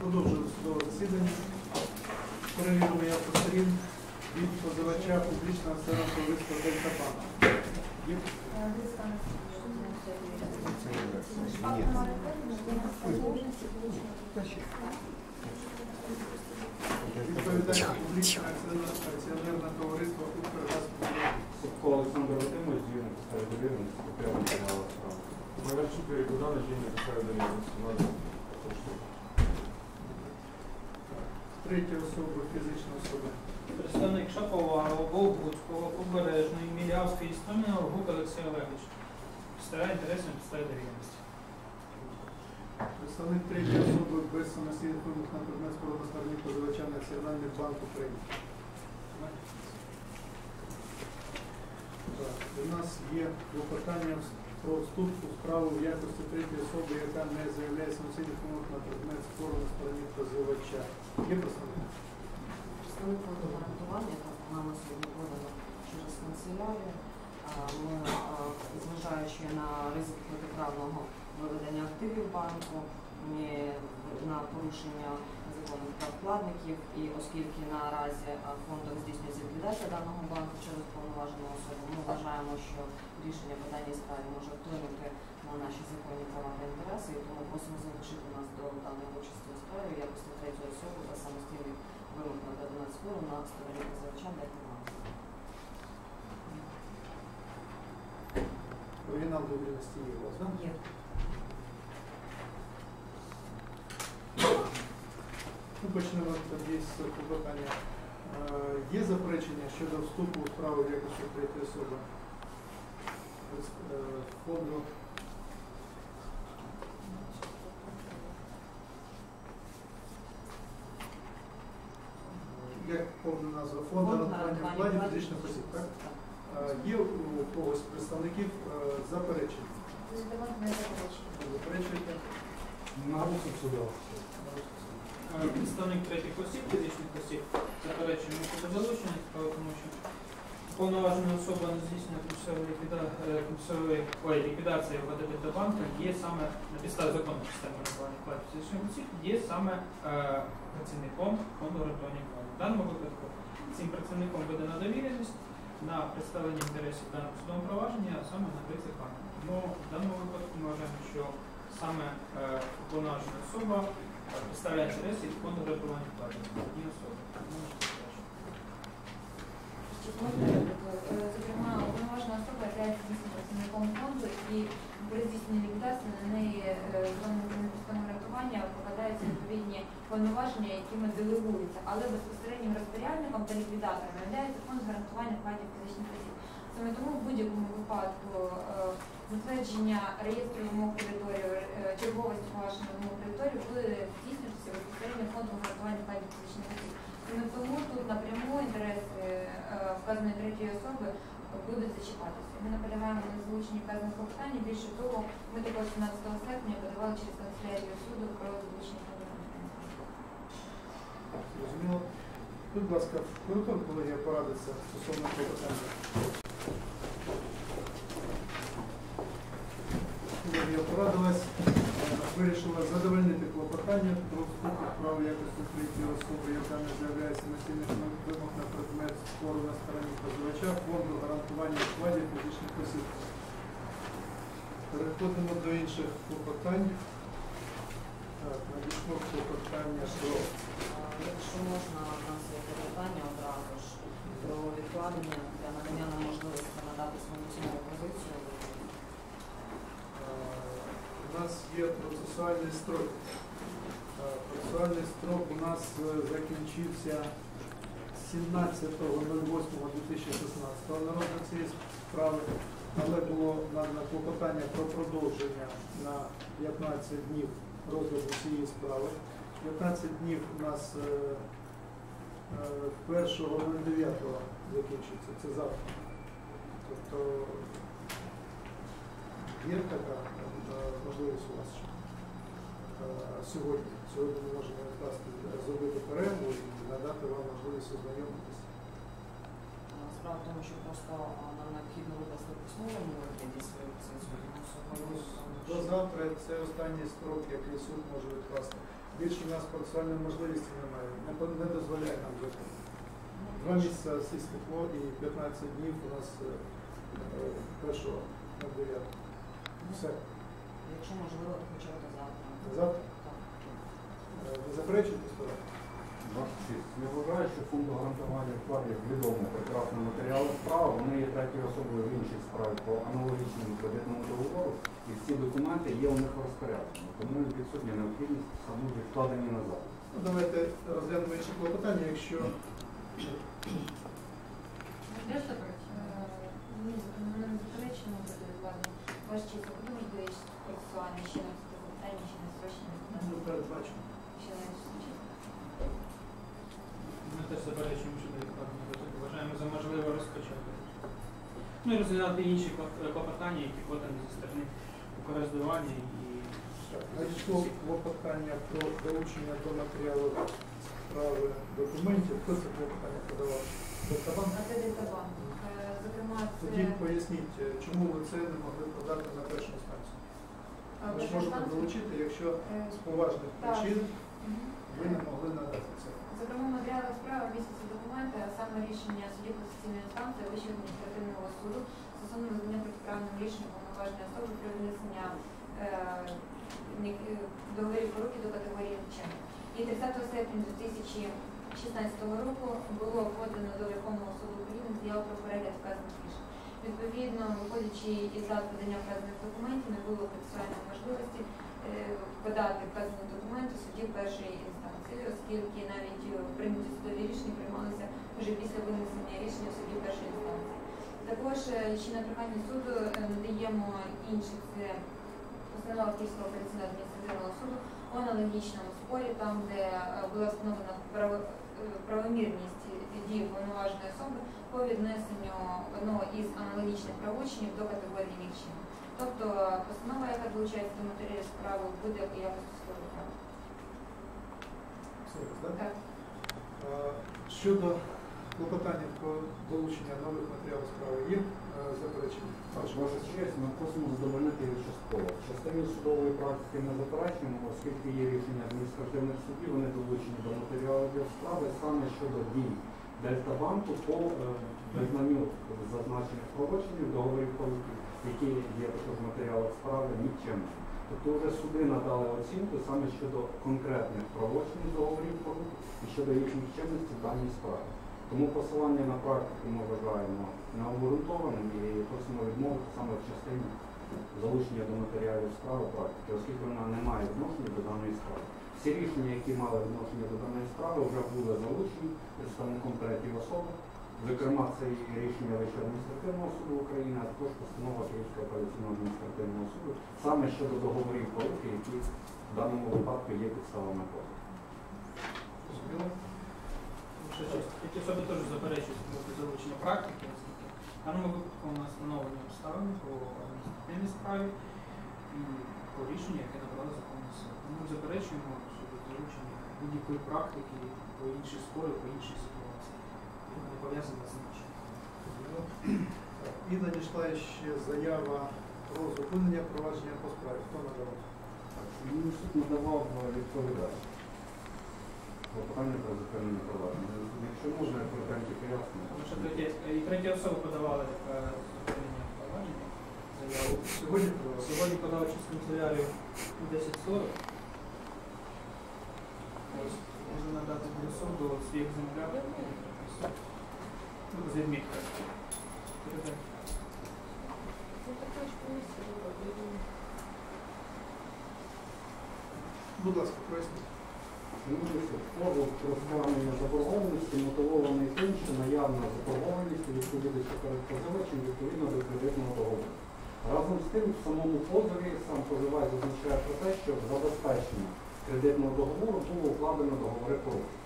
Продовжуємо судове засідання. Перевіримо я сторін від позивача публічного акціонерного товариства Дельта Банк. Є акціонерного акціонерного товариства «Укргазпром». Субко Олександр Вадимович, звільнений підставі довіреності, потрібно Надо. Третя особа, фізична особа. Представник Шапова, Волгудського, Побережної, Мілявської, Істоміна, Гук Олексій Олегович. Старає інтересно підставі довіреності. Представник третьої особи без самостійних вимог на предмет спору на позивача Національний банк України. Так, У нас є клопотання про вступ справу в якості третьої особи, яка не заявляє самостійних вимог на предмет спору на стороні позивача. Є представник? Представник фонду гарантування, яка нами сьогодні подано через канцелярію. Ми, зважаючи на ризик протиправного виведення активів банку, на порушення законних прав вкладників, і оскільки наразі а, фондом здійснюється ліквідація даного банку через повноважену особу, ми вважаємо, що рішення по даній справі може вплинути на наші законні права та інтереси, і тому просимо залучити нас до даної участі у справі в якості третьої особи без самостійних вимог на 11 спору на стороні позивача. Оригінал довіреності є у вас, так? Є. Ну, почнемо тоді з клопотання. Е, Є заперечення щодо вступу у справу в якості третьої особи фонду Як повна назва? Фонд гарантування вкладів фізичних осіб, так? Є у когось представників е, заперечення? Заперечуєте? На розсуд суда. Е, Представник третіх осіб, фізичних осіб, заперечуємо щодо залучення, справа, тому що повноважена особа не здійснює е, ой, ліквідації ВДД до банка є саме на підставі закону про систему гарантування вкладів фізичних є саме е, працівником фонду гарантування вкладів. В даному випадку цим працівником видана довіреність на представлення інтересів даного судового провадження, а саме на банку. Тому в даному випадку ми вважаємо, що саме е, уповноважена особа е, представляє інтереси фонду гарантування вкладів. Одні особи. Тому що це краще. Зокрема, уповноважена особа є дійсно працівником фонду і при здійсненні ліквідації на неї е, законом рятування покладаються відповідні повноваження, якими делегуються, але безпосереднім розпорядником та ліквідатором є фонд гарантування вкладів фізичних осіб. Саме тому в будь-якому випадку е, затвердження реєстру вимог кредиторів, е, черговості погашення вимог кредиторів буде здійснюватися безпосередньо фондом гарантування вкладів фізичних осіб. Саме тому тут напряму інтереси е, вказаної третьої особи будуть зачіпатися. Ми наполягаємо на залученні вказаних клопотань. Більше того, ми також 17 серпня подавали через канцелярію суду про залучення фонду. Зрозуміло. Будь ласка, прокурор колегія порадиться стосовно клопотання. Колегія порадилась, вирішила задовольнити клопотання про вступ у справу якості третьої особи, яка не з'являється насильних вимог на предмет спору на стороні позивача фонду гарантування вкладів фізичних осіб. Переходимо до інших клопотань. Так, надійшло клопотання про А, Якщо можна, у нас є питання одразу ж про відкладення для надання нам можливості надати свою цінну позицію. У нас є процесуальний строк. Е, Процесуальний строк у нас е, закінчився 17.08.2016 на розгляд цієї справи, але було надано клопотання про продовження на 15 днів розгляду цієї справи. 15 днів у нас е, е, 1.09 закінчиться, це завтра. Тобто Є така можливість у вас е, сьогодні. Сьогодні ми можемо якраз зробити перерву і надати вам можливість ознайомитися. Справа в тому, що просто нам необхідно видати в письмовому вигляді свою позицію. До завтра це останній строк, який суд може відкласти. Більше у нас процесуальної можливості немає. Не, не дозволяє нам закон. Два місяці сісти тепло і 15 днів у нас е, е, першого на 9. Все. Якщо можливо, то хоча б до завтра. Завтра? Так. Е, Ви заперечуєте честь, я вважаю, що фонду гарантування вкладів відомо прекрасно матеріали справи. Вони є третьою особою в інших справах по аналогічному кредитному договору, і всі документи є у них розпоряджені. Тому відсутня необхідність саме відкладені назад. Ну, давайте розглянемо інші клопотання, якщо Ні, не заперечуємо буде відкладення. Заперечуємо щодо відкладення розгляду. Вважаємо за можливе розпочати. Ну і розглядати інші клоп- клопотання, які подані зі сторони користування і Надійшло клопотання про долучення до матеріалу справи документів. Хто це клопотання подавав? Це Дельтабанк. Е, Зокрема, Тоді поясніть, е, чому ви це не могли подати на першу інстанцію? е, Ви ж можете долучити, якщо Е, з поважних причин ви не могли надати це. Зокрема, в матеріалах справи містяться документи, а саме рішення судів конституційної інстанції Вищого адміністративного суду стосовно визнання протиправним рішення повноважної особи при внесення е, е, договорів поруки до категорії вчених. І 30 серпня 2016 року було подано до Верховного суду України заяву про перегляд вказаних рішень. Відповідно, виходячи із дат подання вказаних документів, не було процесуальної можливості е, подати вказані документи судів першої інстанції, оскільки навіть е, прийняті судові рішення приймалися вже після винесення рішення в суді першої інстанції. Також е, ще на прохання суду е, надаємо інших це постанова Київського апеляційного адміністративного суду у аналогічному спорі, там, де була встановлена правомірність дії повноваженої особи по віднесенню одного із аналогічних правочинів до категорії нікчини. Тобто постанова, яка долучається до матеріалів справи, буде у якості свого права. Так? Щодо клопотання про долучення нових матеріалів справи є е, заперечення? Ваша честь, ми просимо задовольнити частково. Частині судової практики ми заперечуємо, оскільки є рішення адміністративних судів, вони долучені до матеріалів справи саме щодо дій Дельтабанку по е, визнанню зазначених правочинів, договорів які є також в матеріалах справи, нічим. Тобто вже суди надали оцінку саме щодо конкретних правочинів договорів і щодо їхніх чинності в даній справі. Тому посилання на практику ми вважаємо необґрунтованим і просимо відмовити саме в частині залучення до матеріалів справи практики, оскільки вона не має відношення до даної справи. Всі рішення, які мали відношення до даної справи, вже були залучені представником третьої особи. Зокрема, це і рішення Вищого адміністративного суду України, а також постанова Київського апеляційного адміністративного суду, саме щодо договорів поруки, які в даному випадку є підставами позову. Честь, такі особи теж заперечують залучення практики, в даному випадку у нас встановлені обставини по адміністративній справі і по рішенню, яке набрало законний суд. Ми заперечуємо щодо залучення будь-якої практики по іншій спорі, по іншій ситуації, пов'язана з іншим. І надійшла ще заява про зупинення провадження по справі. Хто надав? Мені суд надавав відповідати. Клопотання про зупинення провадження. Якщо можна, я коротенько поясню. Тому що і третя особа подавала е, зупинення провадження, заяву. Сьогодні? Сьогодні подав через канцелярію 10.40. Ось, можу надати для суду свій екземпляр. Ну, з відміткою. Будь ласка, поясніть. Шановний позов про стягнення заборгованості мотивований тим, що наявна заборгованість відповідача перед позивачем відповідно до кредитного договору. Разом з тим, в самому позові сам позивач зазначає про те, що забезпечення кредитного договору було укладено договори порушення.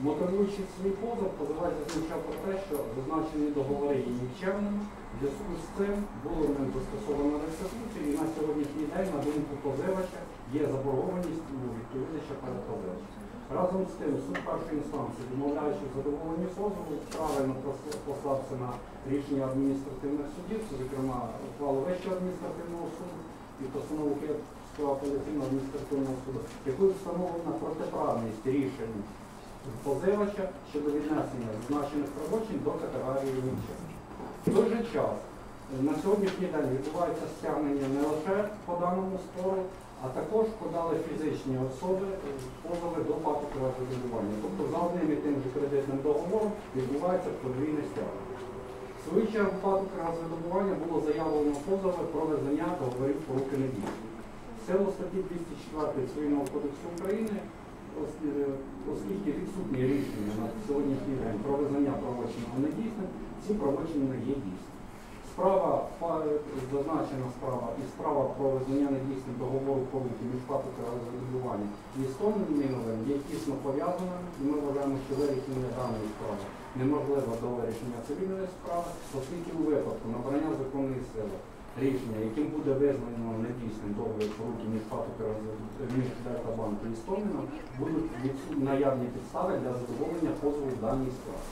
Мотивуючи свій позов, позивач зазначав про те, що зазначені договори є нікчемними, в зв'язку з цим було ним застосовано реституцію, і на сьогоднішній день, на думку позивача, є заборгованість у відповідача перед позивачем. Разом з тим, суд першої інстанції, відмовляючи в задоволенні позову, правильно пос- послався на рішення адміністративних судів, це, зокрема, ухвалу Вищого адміністративного суду і постанову Київського апеляційного адміністративного суду, якою встановлена протиправність рішень позивача щодо віднесення зазначених правочин до категорії інших. В той же час е, на сьогоднішній день відбувається стягнення не лише по даному спору, а також подали фізичні особи е, позови до ПАТу кредитування. Тобто за одним і тим же кредитним договором відбувається подвійне стягнення. В свою чергу ПАТу кредитування було заявлено позови про визнання договорів поруки недійсні. В силу статті 204 Цивільного кодексу України, оскільки відсутні рішення на сьогоднішній день про визнання правочинного недійсним, ці правочини є дійсними. Справа, зазначена справа і справа про визнання недійсним договору поруки між ПАТу кредитування і Стоміновим є тісно пов'язаними, і ми вважаємо, що вирішення даної справи неможливо до вирішення цивільної справи, оскільки у випадку набрання законної сили рішення, яким буде визнано недійсним договір поруки ПАТу між Дельтабанком і Стоміном, будуть наявні підстави для задоволення позову в даній справі.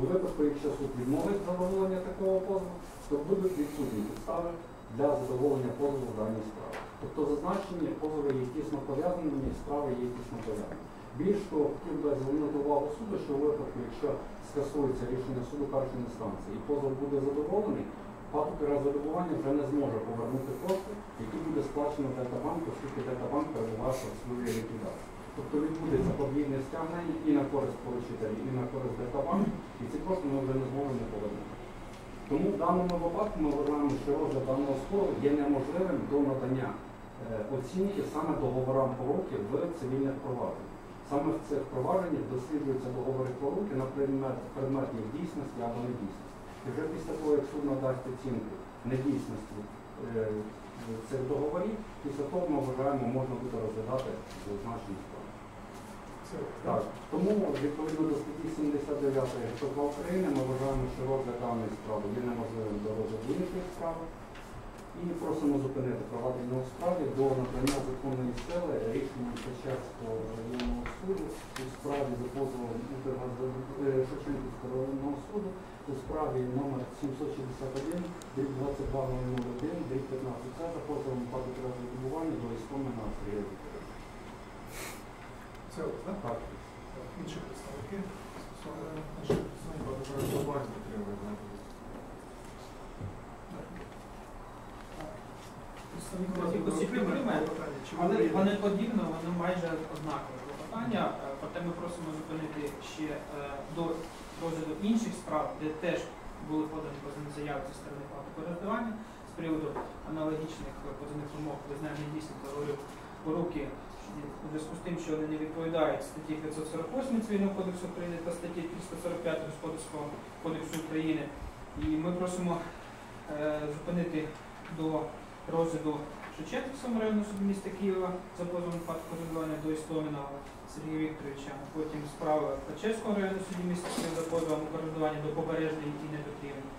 У випадку, якщо суд відмовить задоволення такого позову, то будуть відсутні підстави для задоволення позову в даній справі. Тобто зазначені позови є тісно пов'язаними і справи є тісно пов'язані. Більш того, хотів би звернути увагу суду, що у випадку, якщо скасується рішення суду першої інстанції і позов буде задоволений, пату задоволення вже не зможе повернути кошти, які буде сплачено Дельтабанку, оскільки Дельтабанк перебуває в своїй ліквідації. Тобто відбудеться подвійне стягнення і на користь поручителів, і на користь Дельтабанку, і ці кошти ми вже не зможемо повернути. Тому в даному випадку ми вважаємо, що розгляд даного спору є неможливим до надання е, оцінки саме договорам поруки в цивільних провадженнях. Саме в цих провадженнях досліджуються договори поруки на предмет, предмет їх дійсності або недійсності. І вже після того, як суд надасть оцінку недійсності е, цих договорів, після того ми вважаємо, можна буде розглядати зазначені справи. Так, тому відповідно до статті 79 ГПК України ми вважаємо, що розгляд даної справи є неможливим до розгляду іншої справи. І просимо зупинити провадження у справі до надання законної сили рішення Печерського районного суду у справі за позовом е, Шевченківського районного суду у справі номер 761 дріб 2201 дріб 15 Це за позовом ПАТу кредитування до Істомина Сергія Це так? Так. Інші представники. стосовно наших представників. Кредитування підтримує, знаєте. Представник Тільки розгляду осіб окреме окреме. клопотання. Чи Але вони вони подібно, вони майже однакові клопотання. Е, Проте ми просимо зупинити ще е, до розгляду інших справ, де теж були подані позовні заяви зі сторони плату користування з приводу аналогічних позовних вимог визнання дійсних договорів поруки у зв'язку з тим, що вони не відповідають статті 548 Цивільного кодексу України та статті 345 Господарського кодексу України. І ми просимо е, зупинити до розгляду Шевченківському районному суду міста Києва за позовом факту користування до Істомінова Сергія Вікторовича. Потім справа в Печерському районному суді міста Києва за позовом користування до Побережної і Непотрібної.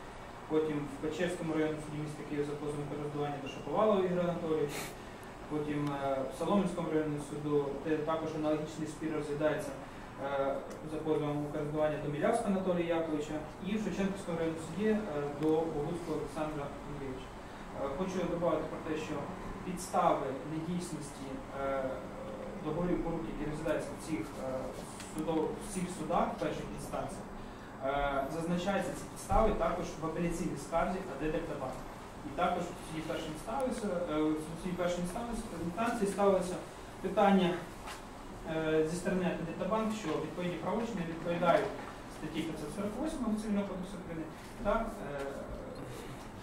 Потім в Печерському районному суді міста Києва за позовом користування до Шаповалова Ігоря Анатолійовича. Потім е, в Солом'янському районному суду де також аналогічний спір розглядається е, за позовом користування до Мілявського Анатолія Яковича і в Шевченківському районному суді е, до Богуцького Олександра Андрійовича. Хочу додати про те, що підстави недійсності е, договорів порук, які розглядаються в цих е, судов, в судах перших інстанціях, е, зазначаються ці підстави також в апеляційній скарзі АД Дельтабанк. І також в цій першій інстанції, ставилося питання зі сторони Дельтабанк, що відповідні правочини відповідають статті 548 Цивільного кодексу України та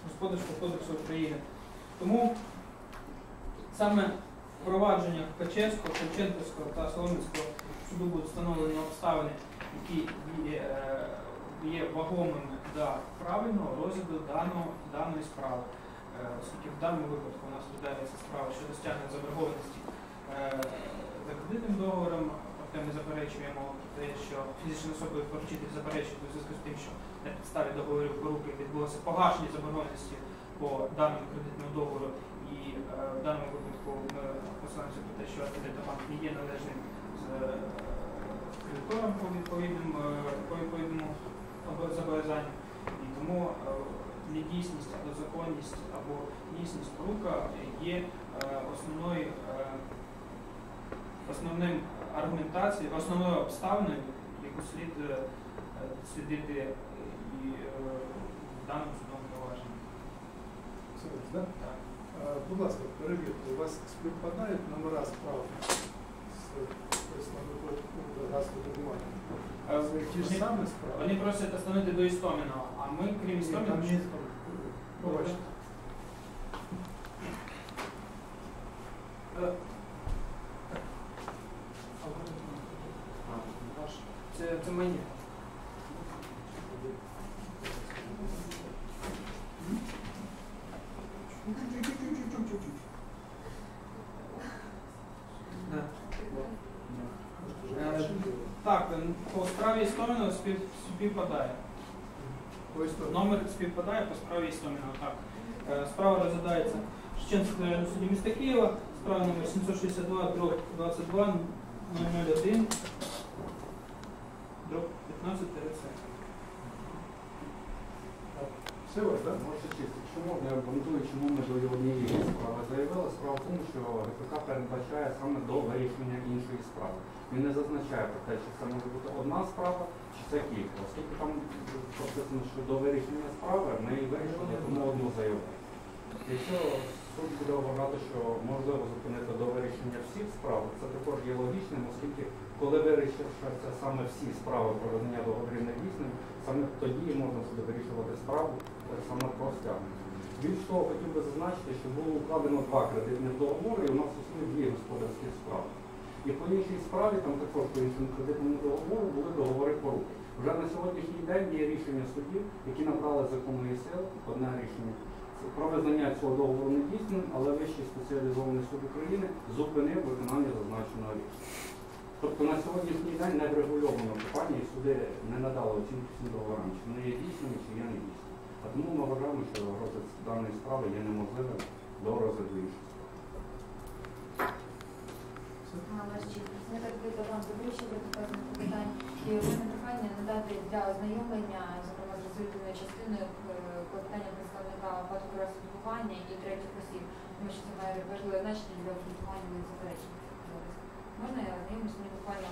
Господарського кодексу України. Тому саме впровадження Печерського, Шевченківського та Солом'янського суду будуть встановлені обставини, які є, е, є вагомими для правильного розгляду даного, даної справи. Е, Оскільки в даному випадку у нас розглядається справа щодо стягнення заборгованості е, за кредитним договором, проте ми заперечуємо те, що фізичні особи поручитель заперечують у зв'язку з тим, що на підставі договорів поруки відбулося погашення заборгованості по даному кредитному договору. І е, в даному випадку ми посилаємося про те, що банк не є належним з е, кредитором по відповідним е, по відповідному зобов'язанню. І тому е, недійсність або законність або дійсність порука є е, основною е, основним аргументацією, основною обставиною, яку слід е, е, дослідити і е, в даному судовому провадженні. Так. Е, Будь ласка, перевірте, у вас співпадають номера справ з представником газодобування? Е, Це ті ж вони- самі справи? Вони просять остановити до Істоміного, а ми, крім Ні, Істоміного, там є, там, побачите. Е, Це, це мені. По справі Істоміного спів, співпадає. Номер співпадає по справі Істоміного. Так. Е, Справа розглядається в Шевченському районному суді міста Києва. Справа номер 762 дроб 22 001 дроб 15 ТРЦ. Все так? Може чисто, можна, я обґрунтую, чому ми до однієї справи заявили. Справа в тому, що ГПК передбачає саме до вирішення іншої справи. Він не зазначає про те, чи це може бути одна справа, чи це кілька. Оскільки там прописано, що до вирішення справи ми вирішили, тому одну заявили. Якщо суд буде вважати, що можливо зупинити до вирішення всіх справ, це також є логічним, оскільки коли вирішуються саме всі справи про визнання договорів недійсним, саме тоді можна буде вирішувати справу е, саме про стягнення. Більш того, хотів би зазначити, що було укладено два кредитних договори, і у нас існує дві господарські справи. І по іншій справі, там також по іншому кредитному договору були договори поруки. Вже на сьогоднішній день є рішення судів, які набрали законної сили, одне рішення про визнання цього договору недійсним, але Вищий спеціалізований суд України зупинив виконання зазначеного рішення. Тобто на сьогоднішній день не врегульовано питання, і суди не надали оцінку цим договорам, чи вони є дійсними, чи є недійсними. А тому ми вважаємо, що розгляд даної справи є неможливим до розгляду інших справ. Ваш честь, вам завищили доказаних питань і мене прохання надати для ознайомлення, зокрема з резолютивною частиною е, клопотання представника випадку розслідування і третіх осіб, тому що це має важливе значення для обґрунтування моїх заперечень. Можна я ознайомлюсь, мені буквально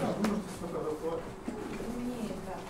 Так, можете сфотографувати. Ні, так.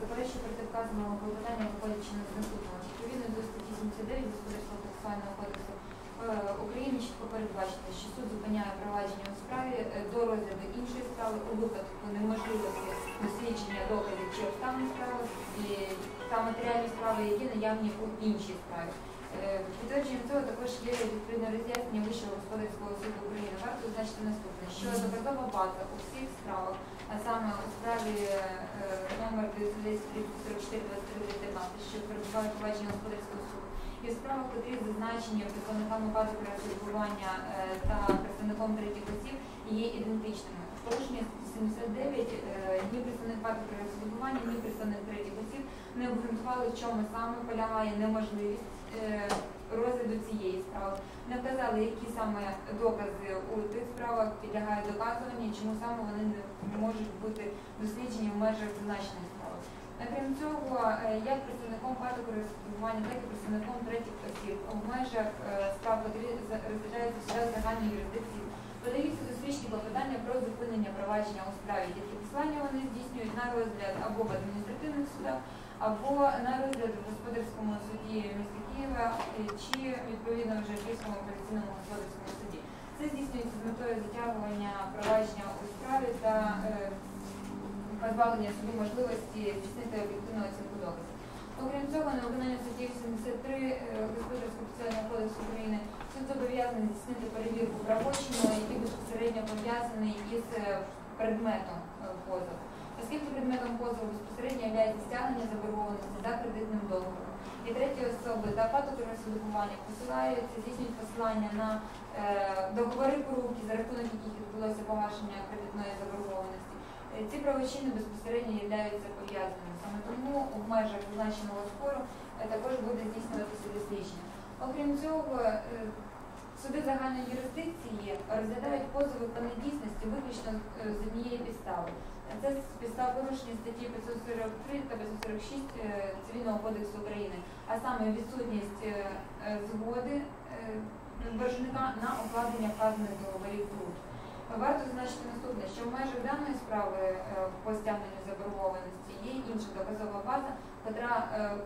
Заперечує проти вказаного клопотання, виходячи на наступного. Відповідно до статті 79 Господарського процесуального кодексу е, України чітко передбачено, що суд зупиняє провадження у справі е, до розгляду іншої справи у випадку неможливості дослідження доказів чи обставин справи і та матеріальні справи, які наявні у іншій справі. Е, Підтвердженням цього також є відповідне роз'яснення Вищого господарського суду України. Варто зазначити наступне, що доказова база у всіх справах, а саме у справі е, номер 944 що перебуває провадження господарського суду, і в справах, котрі зазначені представниками бази перерахування та представником третіх осіб, є ідентичними. Порушення 79 е, ні представник бази перерахування, ні представник третіх осіб не обґрунтували, в чому саме полягає неможливість е, розгляду цієї справи. Не вказали, які саме докази у тих справах підлягають доказуванню, чому саме вони не можуть бути досліджені в межах зазначеної справи. А Крім цього, е, як представником ПАТу користування, так і представником третіх осіб в межах е, справ, в судах загальної юрисдикції, подаються досвідчені клопотання про зупинення провадження у справі, які послання вони здійснюють на розгляд або в адміністративних судах, або на розгляд в господарському суді міста Києва чи відповідно вже Київському апеляційному господарському суді. Це здійснюється з метою затягування провадження у справі та е, позбавлення суду можливості здійснити об'єктивну оцінку доказів. Окрім цього, на виконання статті 83 е, Господарського спеціального кодексу України суд зобов'язаний здійснити перевірку правочину, який безпосередньо пов'язаний із е, предметом позову. Оскільки предметом позову безпосередньо є стягнення заборгованості за кредитним договором. І треті особи за фактом розслідування посилаються, здійснюють посилання на е, договори порубки, за рахунок яких відбулося погашення кредитної заборгованості. Е, Ці правочини безпосередньо являються пов'язаними. Саме тому у межах зазначеного спору е, також буде здійснюватися дослідження. Окрім цього, е, суди загальної юрисдикції розглядають позови по недійсності виключно з однієї підстави. Це з підстав порушення статті 543 та 546 е, Цивільного кодексу України, а саме відсутність е, е, згоди боржника на укладення вказаних договорів труд. Варто зазначити наступне, що в межах даної справи по стягненню заборгованості є інша доказова база, е,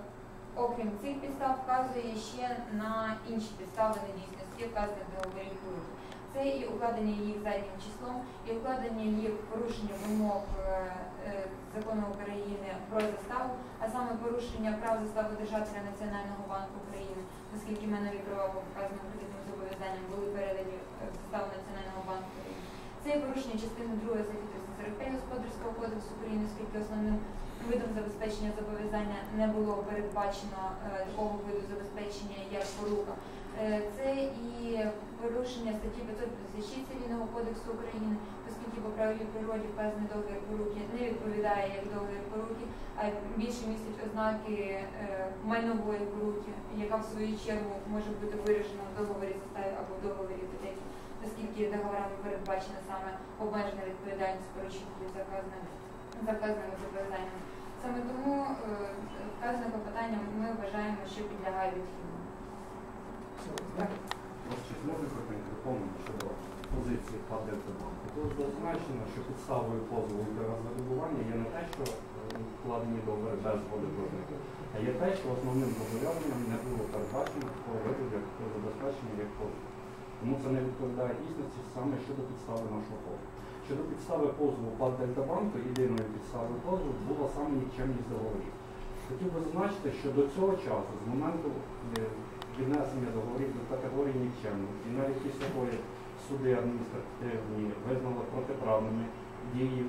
окрім цих підстав, вказує ще на інші підстави недійсності вказаних договорів труд. Це і укладення їх заднім числом, і укладення їх порушення вимог е, е, закону України про заставу, а саме порушення прав застави держателя Національного банку України, оскільки менові права по вказаним кредитним зобов'язанням були передані е, в заставу Національного банку України. Це є порушення частини 2 статті 345 Господарського кодексу України, оскільки основним видом забезпечення зобов'язання не було передбачено е, такого виду забезпечення, як порука. Е, Це і порушення статті 556 Цивільного кодексу України, оскільки по правовій природі вказаний договір поруки не відповідає як договір поруки, а більше містить ознаки е, майнової поруки, яка в свою чергу може бути виражена в договорі заставі або в договорі іпотеки, оскільки договорами передбачена саме обмежена відповідальність поручителів за вказаними зобов'язаннями. Саме тому е, вказане клопотання ми вважаємо, що підлягає. Чи зможу припинити доповнити щодо позиції ПАД банку? Тут зазначено, що підставою позову для розрядування є не те, що е, вкладені договори без згоди боржника, а є те, що основним зобов'язанням не було передбачено такого виду як забезпечення як позов. Тому це не відповідає дійсності саме щодо підстави нашого позову. Щодо підстави позову ПАД Дельтабанку, єдиною підставою позову була саме нікчемність договорів. Хотів би зазначити, що до цього часу, з моменту е, віднесення договорів до категорії нікчемних, і навіть після того, як суди адміністративні визнали протиправними дії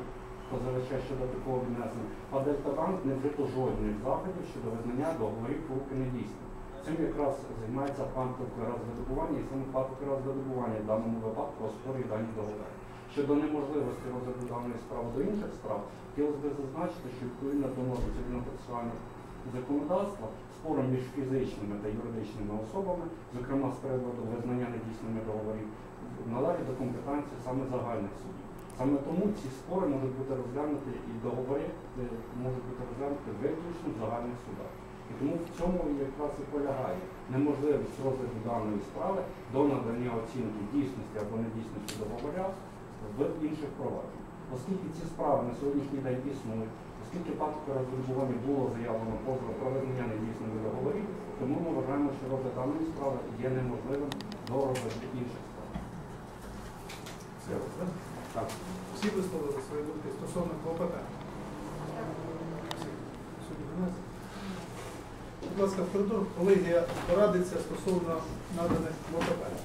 позивача щодо такого віднесення, а Дельтабанк не вжито жодних заходів щодо визнання договорів поруки недійсними. Цим якраз займається пан розвидобування, і саме пан розвидобування в даному випадку оспорює дані договори. Щодо неможливості розгляду даної справи до інших справ, хотілося б зазначити, що відповідно до норм цивільно-процесуального законодавства спором між фізичними та юридичними особами, зокрема з приводу визнання недійсними договорів, належить до компетенції саме загальних судів. Саме тому ці спори можуть бути розглянуті і договори е, можуть бути розглянуті виключно в загальних судах. І тому в цьому якраз і полягає неможливість розгляду даної справи до надання оцінки дійсності або недійсності договоря в інших провадженнях. Оскільки ці справи на сьогоднішній день існують, оскільки факту розрахування було заявлено позов про визнання недійсними договорів, тому ми вважаємо, що розгляд даної справи є неможливим до розгляду інших справ. Все, так? Всі висловили свої думки стосовно клопотання. Будь ласка, в коридор колегія порадиться стосовно наданих клопотань.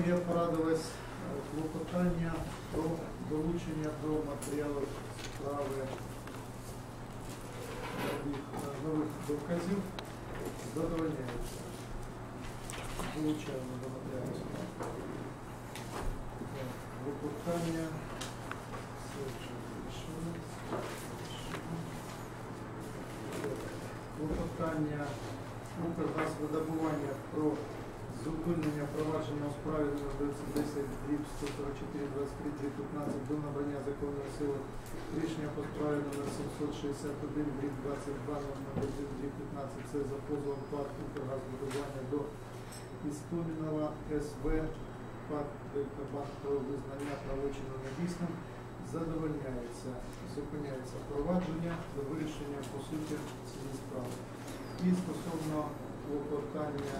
Колегія порадилась е, клопотання про долучення до матеріалу справи нових, е, доказів задовольняється. Долучаємо до матеріалу справи. Клопотання. Все вже вирішено. Клопотання Укргазвидобування про зупинення провадження у справі номер 910 дріб 144 23 дріб 15 до набрання законної сили. Рішення по справі номер 761 дріб 22 номер 1 дріб 15 це за позовом ПАД Укргазвидобування до Істомінова СВ ПАД Дельтабанк про визнання правочину недійсним. Задовольняється, зупиняється провадження до вирішення по суті цієї справи. І стосовно клопотання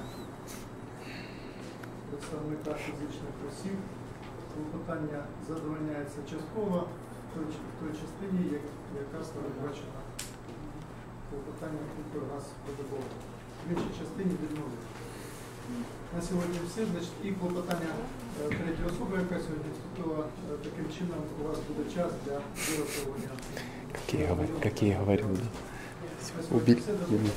представника фізичних осіб, клопотання задовольняється частково в той, в той частині, як- яка передбачена клопотанням Укргаз В іншій частині відмовити. На сьогодні все. Значить, і клопотання е, третьої особи, яка сьогодні вступила, е, таким чином у вас буде час для вирахування. Как я говорил, как я и говорил, да. На сьогодні Убили.